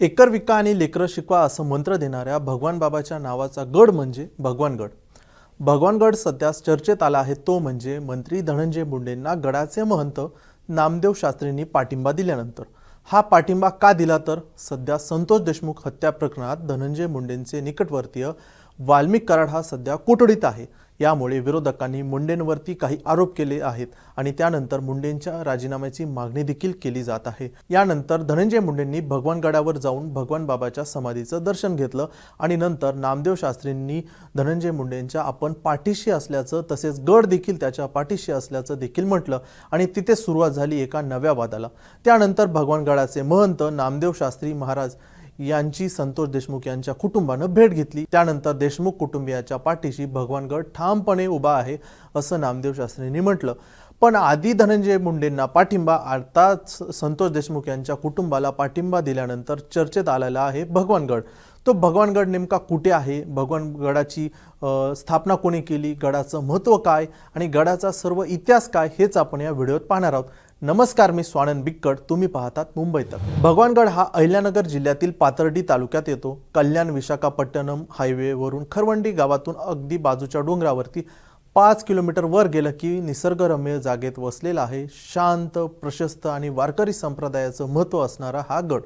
Acre विका आणि लेकरं शिकवा असं मंत्र देणाऱ्या भगवान बाबाच्या नावाचा गड म्हणजे भगवानगड. भगवानगड सध्या चर्चेत आला आहे तो म्हणजे मंत्री धनंजय मुंडेंना गडाचे महंत नामदेव शास्त्रींनी पाठिंबा दिल्यानंतर. हा पाठिंबा का दिला तर? सध्या संतोष देशमुख हत्या प्रकरणात धनंजय मुंडेंचे निकटवर्तीय वाल्मिक कराड हा सध्या कोठडीत आहे. यामुळे विरोधकांनी मुंडेंवरती काही आरोप केले आहेत आणि त्यानंतर मुंडेंच्या राजीनाम्याची मागणी देखील केली जात आहे. यानंतर धनंजय मुंडेंनी भगवानगडावर जाऊन भगवान बाबाच्या समाधीचं दर्शन घेतलं आणि नंतर नामदेव शास्त्रींनी धनंजय मुंडेंच्या आपण पाठीशी असल्याचं तसेच गड देखील त्याच्या पाठीशी असल्याचं देखील म्हटलं आणि तिथे सुरुवात झाली एका नव्या वादाला. त्यानंतर भगवानगडाचे महंत नामदेव शास्त्री महाराज यांची संतोष देशमुख यांच्या कुटुंबानं भेट घेतली. त्यानंतर देशमुख कुटुंबियाच्या पाठीशी भगवानगड ठामपणे उभा आहे असं नामदेव शास्त्रींनी म्हटलं. पण आधी धनंजय मुंडेंना पाठिंबा आताच संतोष देशमुख यांच्या कुटुंबाला पाठिंबा दिल्यानंतर चर्चेत आलेला आहे भगवानगड तो भगवानगड नेमका कुठे आहे? भगवानगडाची स्थापना कोणी केली? गडाचं महत्त्व काय? आणि गडाचा सर्व इतिहास काय? हेच आपण या व्हिडिओत पाहणार आहोत. नमस्कार मी स्वानंद बिक्कड. तुम्ही पाहतात मुंबई तक. भगवानगड हा अहिल्यानगर जिल्ह्यातील पाथर्डी तालुक्यात येतो. कल्याण विशाखापट्टणम हायवेवरून खरवंडी गावातून अगदी बाजूच्या डोंगरावरती पाच किलोमीटर वर गेलं की निसर्गरम्य जागेत वसलेला आहे शांत प्रशस्त आणि वारकरी संप्रदायाचं महत्त्व असणारा हा गड.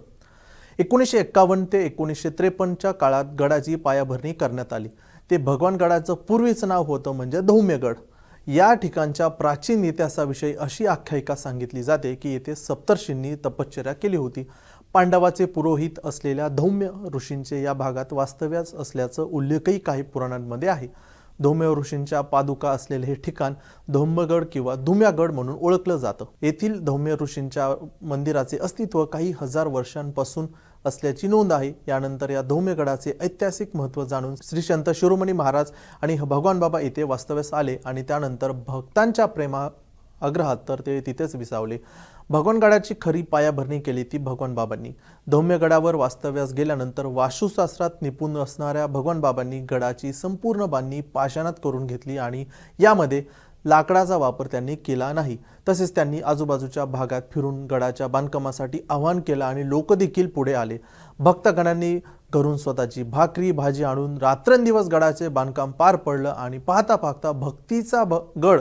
एकोणीसशे एक्कावन्न ते एकोणीसशे त्रेपन्नच्या काळात गडाची पायाभरणी करण्यात आली. ते भगवानगडाचं पूर्वीचं नाव होतं म्हणजे धौम्यगड या ठिकाणच्या प्राचीन इतिहासाविषयी अशी आख्यायिका सांगितली जाते की येथे सप्तर्षींनी तपश्चर्या केली होती. पांडवाचे पुरोहित असलेल्या धौम्य ऋषींचे या भागात वास्तव्यास असल्याचं उल्लेखही काही पुराणांमध्ये आहे. धौम्य ऋषींच्या पादुका असलेले हे ठिकाण धौम्यगड किंवा धुम्यागड म्हणून ओळखलं जातं. येथील धौम्य ऋषींच्या मंदिराचे अस्तित्व काही हजार वर्षांपासून असल्याची नोंद आहे. यानंतर या धौम्यगडाचे ऐतिहासिक महत्त्व जाणून श्री संत शिरोमणी महाराज आणि भगवान बाबा येथे वास्तव्यास आले आणि त्यानंतर भक्तांच्या प्रेमा आग्रहात तर ते तिथेच विसावले. भगवानगडाची खरी पायाभरणी केली ती भगवान बाबांनी. धौम्यगडावर वास्तव्यास गेल्यानंतर वास्तुशास्त्रात निपुण असणाऱ्या भगवान बाबांनी गडाची संपूर्ण बांधणी पाषाणात करून घेतली आणि यामध्ये लाकडाचा वापर त्यांनी केला नाही. तसेच त्यांनी आजूबाजूच्या भागात फिरून गडाच्या बांधकामासाठी आवाहन केलं आणि लोक देखील पुढे आले. भक्तगणांनी घरून स्वतःची भाकरी भाजी आणून रात्रंदिवस गडाचे बांधकाम पार पडलं आणि पाहता पाहता भक्तीचा भ गड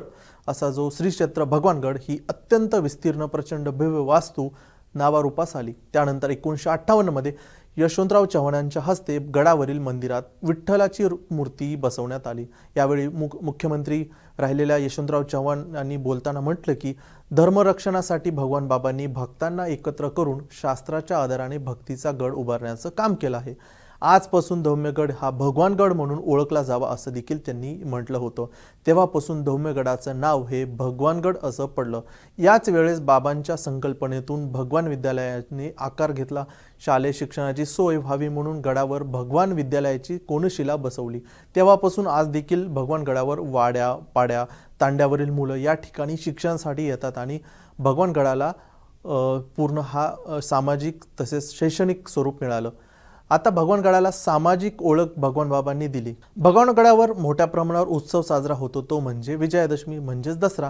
असा जो श्रीक्षेत्र भगवानगड ही अत्यंत विस्तीर्ण प्रचंड भव्य वास्तू नावारूपास आली. त्यानंतर एकोणीसशे अठ्ठावन्नमध्ये यशवंतराव चव्हाणांच्या हस्ते गडावरील मंदिरात विठ्ठलाची मूर्ती बसवण्यात आली. यावेळी मुख मुख्यमंत्री राहिलेल्या यशवंतराव चव्हाण यांनी बोलताना म्हटलं की धर्मरक्षणासाठी भगवान बाबांनी भक्तांना एकत्र करून शास्त्राच्या आधाराने भक्तीचा गड उभारण्याचं काम केलं आहे. आजपासून धौम्यगड हा भगवानगड म्हणून ओळखला जावा असं देखील त्यांनी म्हटलं होतं. तेव्हापासून धौम्यगडाचं नाव हे भगवानगड असं पडलं. याच वेळेस बाबांच्या संकल्पनेतून भगवान विद्यालयाने आकार घेतला. शालेय शिक्षणाची सोय व्हावी म्हणून गडावर भगवान विद्यालयाची कोनशिला बसवली. तेव्हापासून आज देखील भगवानगडावर वाड्या पाड्या तांड्यावरील मुलं या ठिकाणी शिक्षणासाठी येतात आणि भगवानगडाला पूर्ण हा सामाजिक तसेच शैक्षणिक स्वरूप मिळालं. आता भगवानगडाला सामाजिक ओळख भगवान बाबांनी दिली. भगवानगडावर मोठ्या प्रमाणावर उत्सव साजरा होतो तो म्हणजे विजयादशमी म्हणजेच दसरा.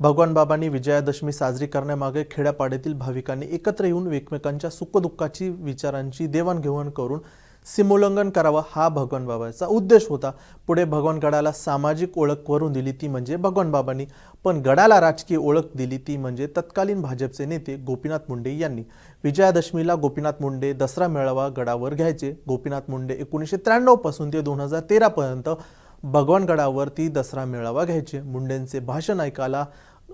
भगवान बाबांनी विजयादशमी साजरी करण्यामागे खेड्यापाड्यातील भाविकांनी एकत्र येऊन एकमेकांच्या सुखदुःखाची विचारांची देवाणघेवाण करून सीमोल्लंघन करावं हा भगवान बाबाचा उद्देश होता. पुढे भगवान गडाला सामाजिक ओळख करून दिली ती म्हणजे भगवान बाबांनी. पण गडाला राजकीय ओळख दिली ती म्हणजे तत्कालीन भाजपचे नेते गोपीनाथ मुंडे यांनी. विजयादशमीला गोपीनाथ मुंडे दसरा मेळावा गडावर घ्यायचे. गोपीनाथ मुंडे एकोणीसशे त्र्याण्णवपासून ते दोन हजार तेरापर्यंत भगवानगडावरती दसरा मेळावा घ्यायचे. मुंडेंचे भाषण ऐकायला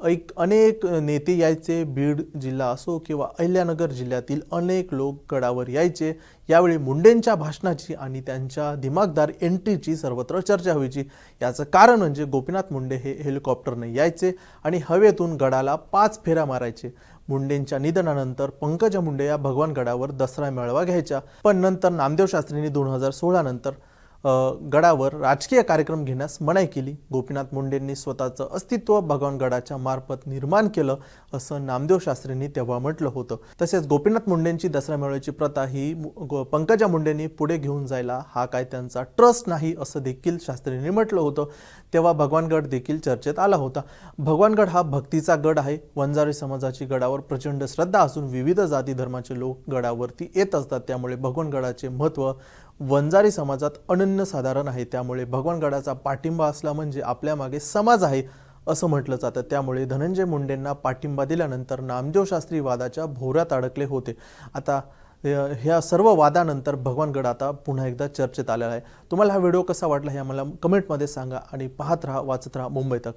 एक अनेक नेते यायचे बीड जिल्हा असो किंवा अहिल्यानगर जिल्ह्यातील अनेक लोक गडावर यायचे. यावेळी मुंडेंच्या भाषणाची आणि त्यांच्या दिमागदार एंट्रीची सर्वत्र चर्चा व्हायची. याचं कारण म्हणजे गोपीनाथ मुंडे हे हेलिकॉप्टरने यायचे आणि हवेतून गडाला पाच फेऱ्या मारायचे. मुंडेंच्या निधनानंतर पंकजा मुंडे या भगवान गडावर दसरा मेळावा घ्यायच्या. पण नंतर नामदेव शास्त्रींनी दोन हजार सोळा नंतर गडावर राजकीय कार्यक्रम घेण्यास मनाई केली. गोपीनाथ मुंडेंनी स्वतःचं अस्तित्व भगवानगडाच्या मार्फत निर्माण केलं असं नामदेव शास्त्रींनी तेव्हा म्हटलं होतं. तसेच गोपीनाथ मुंडेंची दसरा मेळाव्याची प्रथा ही मु- गो- पंकजा मुंडेंनी पुढे घेऊन जायला हा काय त्यांचा ट्रस्ट नाही असं देखील शास्त्रींनी म्हटलं होतं. तेव्हा भगवानगड देखील चर्चेत आला होता. भगवानगड हा भक्तीचा गड आहे. वंजारी समाजाची गडावर प्रचंड श्रद्धा असून विविध जाती धर्माचे लोक गडावरती येत असतात. त्यामुळे भगवानगडाचे महत्त्व वंजारी समाजात अनन्यसाधारण आहे. त्यामुळे भगवानगडाचा पाठिंबा असला म्हणजे आपल्या मागे समाज आहे असं म्हटलं जातं. त्यामुळे धनंजय मुंडेंना पाठिंबा दिल्यानंतर नामदेव शास्त्री वादाच्या भोवऱ्यात अडकले होते. आता ह्या सर्व वादानंतर भगवानगड आता पुन्हा एकदा चर्चेत आलेला आहे. तुम्हाला हा व्हिडिओ कसा वाटला हे आम्हाला कमेंटमध्ये सांगा आणि पाहत राहा वाचत राहा मुंबई तक.